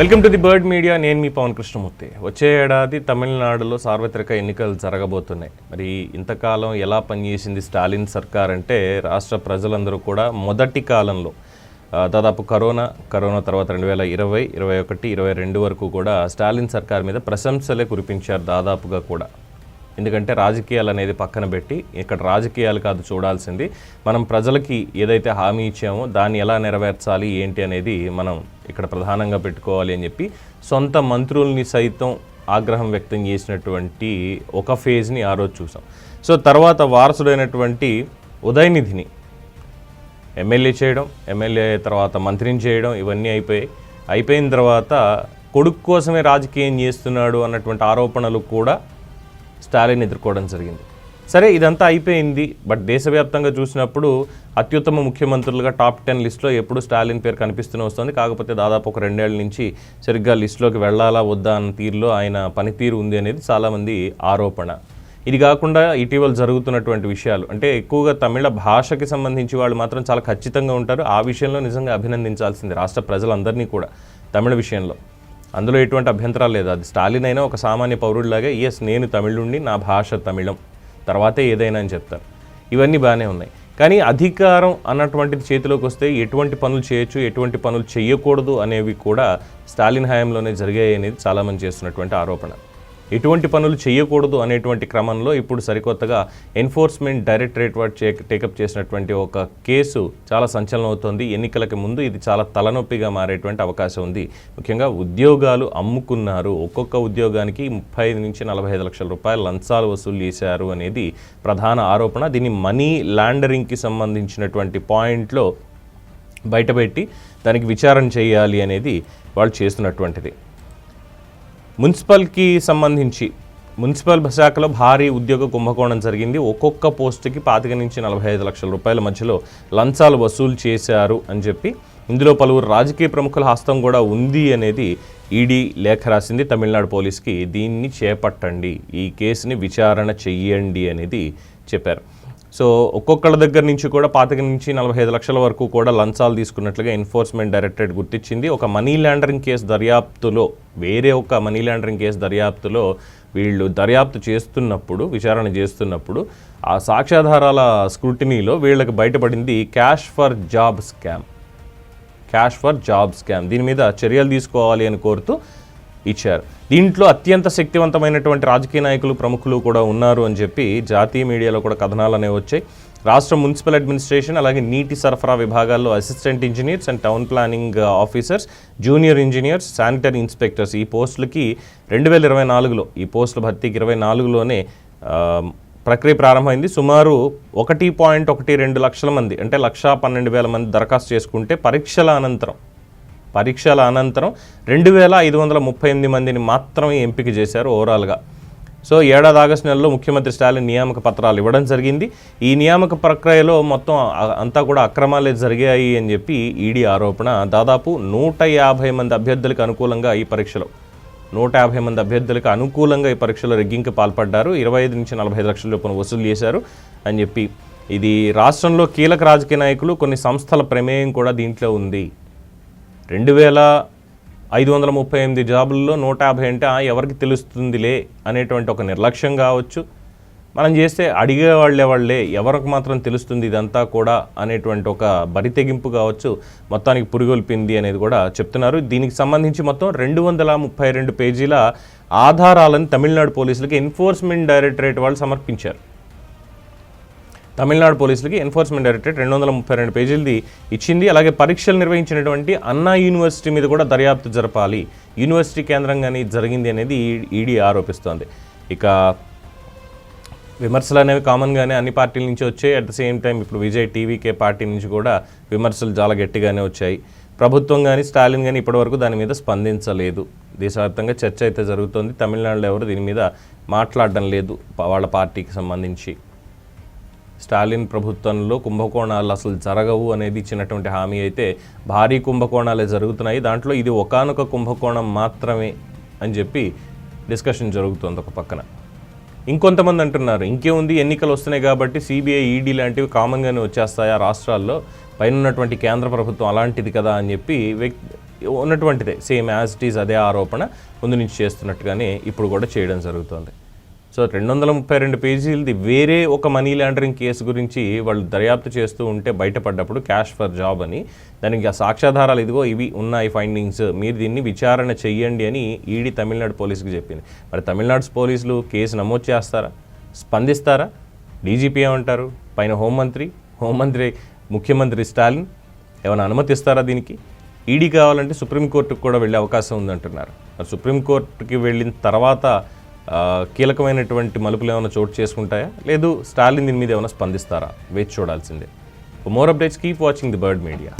Welcome to the bird media. నేను మీ పవన్ కృష్ణమూర్తి. వచ్చే ఏడాది తమిళనాడులో సార్వత్రిక ఎన్నికలు జరగబోతున్నాయి. మరి ఇంతకాలం ఎలా పనిచేసింది స్టాలిన్ సర్కార్ అంటే రాష్ట్ర ప్రజలందరూ కూడా మొదటి కాలంలో దాదాపు కరోనా కరోనా తర్వాత రెండు వేల ఇరవై ఇరవై ఒకటి ఇరవై రెండు వరకు కూడా స్టాలిన్ సర్కార్ మీద ప్రశంసలే కురిపించారు దాదాపుగా కూడా. ఎందుకంటే రాజకీయాలు అనేది పక్కన పెట్టి ఇక్కడ రాజకీయాలు కాదు చూడాల్సింది. మనం ప్రజలకి ఏదైతే హామీ ఇచ్చామో దాన్ని ఎలా నెరవేర్చాలి ఏంటి అనేది మనం ఇక్కడ ప్రధానంగా పెట్టుకోవాలి అని చెప్పి సొంత మంత్రుల్ని సైతం ఆగ్రహం వ్యక్తం చేసినటువంటి ఒక ఫేజ్ని ఆ రోజు చూసాం. సో తర్వాత వారసుడైనటువంటి ఉదయనిధిని ఎమ్మెల్యే చేయడం ఎమ్మెల్యే తర్వాత మంత్రిని చేయడం ఇవన్నీ అయిపోయాయి. అయిపోయిన తర్వాత కొడుకు కోసమే రాజకీయం చేస్తున్నాడు అన్నటువంటి ఆరోపణలు కూడా స్టాలిన్ ఎదుర్కోవడం జరిగింది. సరే ఇదంతా అయిపోయింది. బట్ దేశవ్యాప్తంగా చూసినప్పుడు అత్యుత్తమ ముఖ్యమంత్రులుగా టాప్ టెన్ లిస్ట్లో ఎప్పుడు స్టాలిన్ పేరు కనిపిస్తూనే వస్తుంది. కాకపోతే దాదాపు ఒక రెండేళ్ళ నుంచి సరిగ్గా లిస్టులోకి వెళ్ళాలా వద్దా అన్న తీరులో ఆయన పనితీరు ఉంది అనేది చాలామంది ఆరోపణ. ఇది కాకుండా ఇటీవల జరుగుతున్నటువంటి విషయాలు. అంటే ఎక్కువగా తమిళ భాషకి సంబంధించి వాళ్ళు మాత్రం చాలా ఖచ్చితంగా ఉంటారు. ఆ విషయంలో నిజంగా అభినందించాల్సింది రాష్ట్ర ప్రజలందరినీ కూడా తమిళ విషయంలో. అందులో ఎటువంటి అభ్యంతరాలు లేదు. అది స్టాలిన్ అయినా ఒక సామాన్య పౌరుడిలాగా ఎస్ నేను తమిళుండి నా భాష తమిళం. తర్వాతే ఏదైనా అని చెప్తారు. ఇవన్నీ బాగానే ఉన్నాయి. కానీ అధికారం అన్నటువంటిది చేతిలోకి వస్తే ఎటువంటి పనులు చేయొచ్చు ఎటువంటి పనులు చేయకూడదు అనేవి కూడా స్టాలిన్ హయాంలోనే జరిగాయి అనేది చాలామంది చేస్తున్నటువంటి ఆరోపణ. ఎటువంటి పనులు చేయకూడదు అనేటువంటి క్రమంలో ఇప్పుడు సరికొత్తగా ఎన్ఫోర్స్మెంట్ డైరెక్టరేట్ వాడు టేకప్ చేసినటువంటి ఒక కేసు చాలా సంచలనం అవుతోంది ఎన్నికలకు ముందు ఇది చాలా తలనొప్పిగా మారేటువంటి అవకాశం ఉంది. ముఖ్యంగా ఉద్యోగాలు అమ్ముకున్నారు. ఒక్కొక్క ఉద్యోగానికి ముప్పై ఐదు నుంచి నలభై ఐదు లక్షల రూపాయలు లంచాలు వసూలు చేశారు అనేది ప్రధాన ఆరోపణ. దీన్ని మనీ ల్యాండరింగ్కి సంబంధించినటువంటి పాయింట్లో బయటపెట్టి దానికి విచారణ చేయాలి అనేది వాళ్ళు చేస్తున్నటువంటిది. మున్సిపల్కి సంబంధించి మున్సిపల్ శాఖలో భారీ ఉద్యోగ కుంభకోణం జరిగింది. ఒక్కొక్క పోస్టుకి పాతిక నుంచి నలభై ఐదు లక్షల రూపాయల మధ్యలో లంచాలు వసూలు చేశారు అని చెప్పి ఇందులో పలువురు రాజకీయ ప్రముఖుల హస్తం కూడా ఉంది అనేది ఈడీ లేఖ రాసింది. తమిళనాడు పోలీస్కి దీన్ని చేపట్టండి ఈ కేసుని విచారణ చెయ్యండి అనేది చెప్పారు. సో ఒక్కొక్కళ్ళ దగ్గర నుంచి కూడా పాతిక నుంచి నలభై ఐదు లక్షల వరకు కూడా లంచాలు తీసుకున్నట్లుగా ఎన్ఫోర్స్మెంట్ డైరెక్టరేట్ గుర్తించింది. ఒక మనీ లాండరింగ్ కేసు దర్యాప్తులో వేరే ఒక మనీ లాండరింగ్ కేసు దర్యాప్తులో వీళ్ళు దర్యాప్తు చేస్తున్నప్పుడు విచారణ చేస్తున్నప్పుడు ఆ సాక్ష్యాధారాల స్క్రూటినీలో వీళ్ళకి బయటపడింది cash for job scam. Cash for job scam. దీని మీద చర్యలు తీసుకోవాలి అని కోరుతూ ఇచ్చారు. దీంట్లో అత్యంత శక్తివంతమైనటువంటి రాజకీయ నాయకులు ప్రముఖులు కూడా ఉన్నారు అని చెప్పి జాతీయ మీడియాలో కూడా కథనాలు అనేవి వచ్చాయి. రాష్ట్ర మున్సిపల్ అడ్మినిస్ట్రేషన్ అలాగే నీటి సరఫరా విభాగాల్లో assistant engineers and town planning officers junior engineers sanitary inspectors. ఈ పోస్టులకి రెండు వేల ఇరవై నాలుగులో ఈ పోస్టుల భర్తీకి ఇరవై నాలుగులోనే ప్రక్రియ ప్రారంభమైంది. సుమారు ఒకటి పాయింట్ ఒకటి రెండు లక్షల మంది అంటే లక్షా పన్నెండు వేల మంది దరఖాస్తు చేసుకుంటే పరీక్షల అనంతరం పరీక్షల అనంతరం రెండు వేల ఐదు వందల ముప్పై ఎనిమిది మందిని మాత్రమే ఎంపిక చేశారు ఓవరాల్గా. సో ఏడాది ఆగస్టు నెలలో ముఖ్యమంత్రి స్టాలిన్ నియామక పత్రాలు ఇవ్వడం జరిగింది. ఈ నియామక ప్రక్రియలో మొత్తం అంతా కూడా అక్రమాలే జరిగాయి అని చెప్పి ఈడీ ఆరోపణ. దాదాపు నూట యాభై మంది అభ్యర్థులకు అనుకూలంగా ఈ పరీక్షలో. నూట యాభై మంది అభ్యర్థులకు అనుకూలంగా ఈ పరీక్షలో రెగ్గింగ్కి పాల్పడ్డారు. ఇరవై ఐదు నుంచి నలభై ఐదు లక్షల రూపాయలు వసూలు చేశారు అని చెప్పి. ఇది రాష్ట్రంలో కీలక రాజకీయ నాయకులు కొన్ని సంస్థల ప్రమేయం కూడా దీంట్లో ఉంది. రెండు వేల ఐదు వందల ముప్పై ఎనిమిది జాబుల్లో నూట యాభై అంటే ఎవరికి తెలుస్తుందిలే అనేటువంటి ఒక నిర్లక్ష్యం కావచ్చు. మనం చేస్తే అడిగే వాళ్ళే వాళ్ళే ఎవరికి మాత్రం తెలుస్తుంది ఇదంతా కూడా అనేటువంటి ఒక బరితెగింపు కావచ్చు. మొత్తానికి పురిగొల్పింది అనేది కూడా చెప్తున్నారు. దీనికి సంబంధించి మొత్తం రెండు వందల ముప్పై రెండు పేజీల ఆధారాలను తమిళనాడు పోలీసులకు ఎన్ఫోర్స్మెంట్ డైరెక్టరేట్ వాళ్ళు సమర్పించారు. తమిళనాడు పోలీసులకి ఎన్ఫోర్స్మెంట్ డైరెక్టరేట్ రెండు వందల ముప్పై రెండు పేజీలది ఇచ్చింది. అలాగే పరీక్షలు నిర్వహించినటువంటి అన్నా యూనివర్సిటీ మీద కూడా దర్యాప్తు జరపాలి. యూనివర్సిటీ కేంద్రంగానే జరిగింది అనేది ఈడీ ఆరోపిస్తోంది. ఇక విమర్శలు అనేవి కామన్గానే అన్ని పార్టీల నుంచి వచ్చాయి. అట్ ద సేమ్ టైం ఇప్పుడు విజయ్ టీవీకే పార్టీ నుంచి కూడా విమర్శలు చాలా గట్టిగానే వచ్చాయి. ప్రభుత్వం కానీ స్టాలిన్ కానీ ఇప్పటివరకు దాని మీద స్పందించలేదు. దేశవ్యాప్తంగా చర్చ అయితే జరుగుతోంది. తమిళనాడులో ఎవరు దీని మీద మాట్లాడడం లేదు. వాళ్ళ పార్టీకి సంబంధించి. స్టాలిన్ ప్రభుత్వంలో కుంభకోణాలు అసలు జరగవు అనేది ఇచ్చినటువంటి హామీ అయితే భారీ కుంభకోణాలే జరుగుతున్నాయి. దాంట్లో ఇది ఒకానొక కుంభకోణం మాత్రమే అని చెప్పి డిస్కషన్ జరుగుతుంది ఒక పక్కన. ఇంకొంతమంది అంటున్నారు ఇంకేముంది? ఎన్నికలు వస్తున్నాయి కాబట్టి సిబిఐ ఈడీ లాంటివి కామన్గానే వచ్చేస్తాయి ఆ రాష్ట్రాల్లో? పైన ఉన్నటువంటి కేంద్ర ప్రభుత్వం అలాంటిది కదా అని చెప్పి ఉన్నటువంటిదే సేమ్ యాజ్ ఇట్ ఈజ్ అదే ఆరోపణ ముందు నుంచి చేస్తున్నట్టుగానే ఇప్పుడు కూడా చేయడం జరుగుతుంది. సో రెండు వందల ముప్పై రెండు పేజీలది వేరే ఒక మనీ లాండరింగ్ కేసు గురించి వాళ్ళు దర్యాప్తు చేస్తూ ఉంటే బయటపడ్డప్పుడు క్యాష్ ఫర్ జాబ్ అని. దానికి ఆ సాక్ష్యాధారాలు ఇదిగో ఇవి ఉన్నాయి ఫైండింగ్స్. మీరు దీన్ని విచారణ చెయ్యండి అని ఈడీ తమిళనాడు పోలీసుకి చెప్పింది. మరి తమిళనాడు పోలీసులు కేసు నమోదు చేస్తారా? స్పందిస్తారా? డీజీపీ ఏమంటారు? పైన హోంమంత్రి? హోంమంత్రి ముఖ్యమంత్రి స్టాలిన్? ఏమైనా అనుమతిస్తారా దీనికి? ఈడీ కావాలంటే సుప్రీంకోర్టుకు కూడా వెళ్ళే అవకాశం ఉందంటున్నారు. మరి సుప్రీంకోర్టుకి వెళ్ళిన తర్వాత కీలకమైనటువంటి మలుపులు ఏమైనా చోటు చేసుకుంటాయా? లేదు స్టాలిన్ దీని మీద ఏమైనా స్పందిస్తారా? వేచి చూడాల్సిందే. More updates keep watching the Bird Media